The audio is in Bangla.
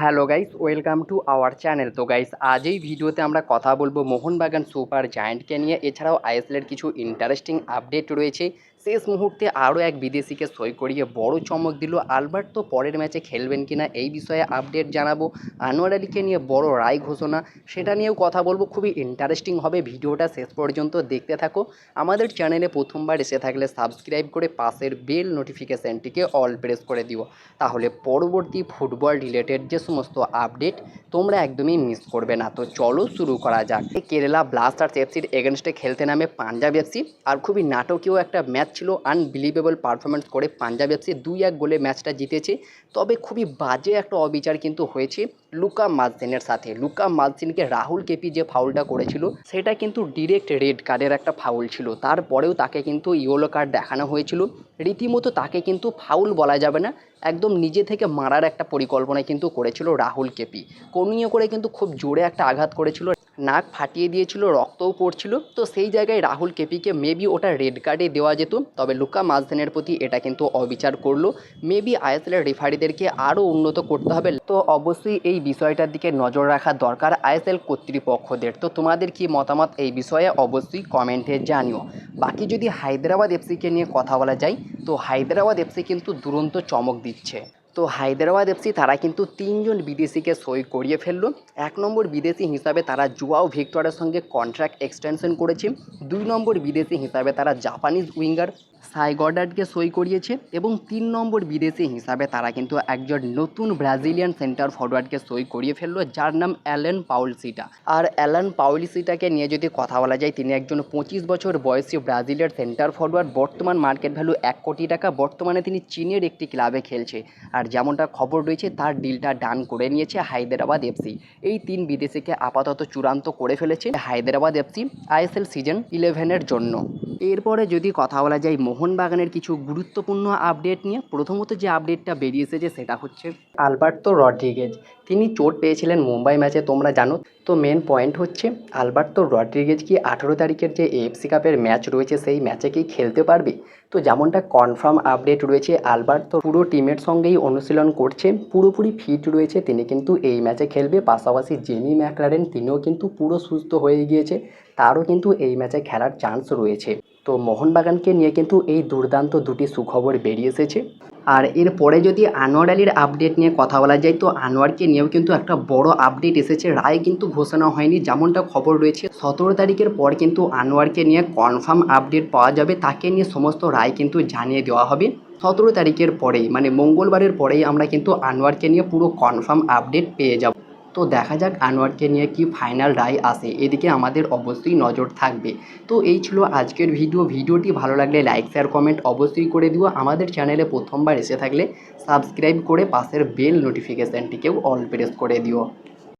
Hello guys, welcome to our channel. তো গাইস, আজ এই ভিডিওতে আমরা কথা বলব মোহনবাগান সুপার জায়েন্টকে নিয়ে। এছাড়াও আইএসএলের কিছু ইন্টারেস্টিং আপডেট রয়েছে। শেষ মুহূর্তে আরও এক বিদেশিকে সই করিয়ে বড় চমক দিল আলবার্ট। তো পরের ম্যাচে খেলবেন কিনা এই বিষয়ে আপডেট জানাব। আনোয়ার আলীকে নিয়ে বড় রায় ঘোষণা, সেটা নিয়েও কথা বলব। খুবই ইন্টারেস্টিং হবে ভিডিওটা শেষ পর্যন্ত দেখতে থাকো। আমাদের চ্যানেলে প্রথমবার এসে থাকলে সাবস্ক্রাইব করে পাশের বেল নোটিফিকেশানটিকে অল প্রেস করে দিও। তাহলে পরবর্তী ফুটবল রিলেটেড যে সমস্ত আপডেট তোমরা একদমই মিস করবে না। তো চলো শুরু করা যাক। কেরালা ব্লাস্টার্স এফসির এগেনস্টে খেলতে নামে পাঞ্জাব এফসি আর খুবই নাটকীয় একটা ম্যাচ ছিল আনবিলিভেবল পারফরমেন্স করে পাঞ্জাব এফসি দুই এক গোলে ম্যাচটা জিতেছে। তবে খুবই বাজে একটা অবিচার কিন্তু হয়েছে। লুকা মালসিনের সাথে। লুকা মালসিনকে রাহুল কেপি যে ফাউলটা করেছিল, সেটা কিন্তু ডিরেক্ট রেড কার্ডের একটা ফাউল ছিল। তারপরেও তাকে কিন্তু ইয়েলো কার্ড দেখানো হয়েছিল। রীতিমতো তাকে কিন্তু ফাউল বলা যাবে না, একদম নিজে থেকে মারার একটা পরিকল্পনা কিন্তু করেছিল রাহুল কেপি। কর্নিয়ে করে কিন্তু খুব জোরে একটা আঘাত করেছিল নাক ফাটিয়ে দিয়েছিল, রক্তও পড়ছিল। তো সেই জায়গায় রাহুল কেপিকে মেবি ওটা রেড কার্ডে দেওয়া যেত। তবে লুকা মাজদেনের প্রতি এটা কিন্তু অবিচার করল। মেবি আইএসএলের রেফারিদেরকে আরও উন্নত করতে হবে। তো অবশ্যই এই বিষয়টার দিকে নজর রাখা দরকার আইএসএল কর্তৃপক্ষদের। তো তোমাদের কি মতামত এই বিষয়ে অবশ্যই কমেন্টে জানিও। বাকি যদি হায়দ্রাবাদ এফসিকে নিয়ে কথা বলা যায়, তো হায়দ্রাবাদ এফসি কিন্তু দুরন্ত চমক দিচ্ছে। তো হায়দ্রাবাদ এফসি তারা কিন্তু তিনজন বিদেশিকে সই করিয়ে ফেলল। এক নম্বর বিদেশি হিসাবে তারা জুয়াও ভিক্টরের সঙ্গে কন্ট্রাক্ট এক্সটেনশন করেছে। দুই নম্বর বিদেশি হিসাবে তারা জাপানিজ উইঙ্গার সাই গডার্ডকে সই করিয়েছে এবং তিন নম্বর বিদেশি হিসাবে তারা কিন্তু একজন নতুন ব্রাজিলিয়ান সেন্টার ফরওয়ার্ডকে সই করিয়ে ফেলল, যার নাম অ্যালেন পাউলসিটা আর অ্যালান পাউলিসিটাকে নিয়ে যদি কথা বলা যায়, তিনি একজন পঁচিশ বছর বয়সী ব্রাজিলের সেন্টার ফরওয়ার্ড বর্তমান মার্কেট ভ্যালু এক কোটি টাকা, বর্তমানে তিনি চীনের একটি ক্লাবে খেলছে। আর যেমনটা খবর রয়েছে, তার ডিলটা ডান করে নিয়েছে হায়দ্রাবাদ এফসি এই তিন বিদেশিকে আপাতত চূড়ান্ত করে ফেলেছে হায়দ্রাবাদ এফসি আইএসএল সিজন ইলেভেনের জন্য। এরপরে যদি কথা বলা যায় মোহনবাগানের কিছু গুরুত্বপূর্ণ আপডেট নিয়ে, প্রথমত যে আপডেটটা বেরিয়েছে যে সেটা হচ্ছে আলবার্তো রড্রিগেজ। তিনি চোট পেয়েছিলেন মুম্বাই ম্যাচে, তোমরা জানো। তো মেন পয়েন্ট হচ্ছে, আলবার্তো রড্রিগেজ কি আঠেরো তারিখের যে এএফসি কাপের ম্যাচ রয়েছে, সেই ম্যাচে কি খেলতে পারবে? তো যেমনটা কনফার্ম আপডেট রয়েছে, আলবার্তো পুরো টিমের সঙ্গেই অনুশীলন করছে, পুরোপুরি ফিট রয়েছে, তিনি কিন্তু এই ম্যাচে খেলবে। পাশাপাশি জেমি ম্যাকলারেন, তিনিও কিন্তু পুরো সুস্থ হয়ে গিয়েছে, তারও কিন্তু এই ম্যাচে খেলার চান্স রয়েছে। তো মোহনবাগানকে নিয়ে কিন্তু এই দুর্দান্ত দুটি সুখবর বেরিয়ে এসেছে। আর এরপরে যদি আনোয়ার আলীর আপডেট নিয়ে কথা বলা যায়, তো আনোয়ারকে নিয়েও কিন্তু একটা বড় আপডেট এসেছে। রায় কিন্তু ঘোষণা হয়নি, যেমনটা খবর রয়েছে, সতেরো তারিখের পর কিন্তু আনোয়ারকে নিয়ে কনফার্ম আপডেট পাওয়া যাবে। তাকে নিয়ে সমস্ত রায় কিন্তু জানিয়ে দেওয়া হবে। সতেরো তারিখের পরেই মানে মঙ্গলবারের পরেই আমরা কিন্তু আনোয়ারকে নিয়ে পুরো কনফার্ম আপডেট পেয়ে যাব। তো দেখা যাক আনোয়ারকে নিয়ে কি ফাইনাল রায় আসে। এদিকে আমাদের অবশ্যই নজর থাকবে। তো এই ছিল আজকের ভিডিও। ভিডিওটি ভালো লাগলে লাইক শেয়ার কমেন্ট অবশ্যই করে দিও। আমাদের চ্যানেলে প্রথমবার এসে থাকলে সাবস্ক্রাইব করে পাশের বেল নোটিফিকেশানটিকেও অল প্রেস করে দিও।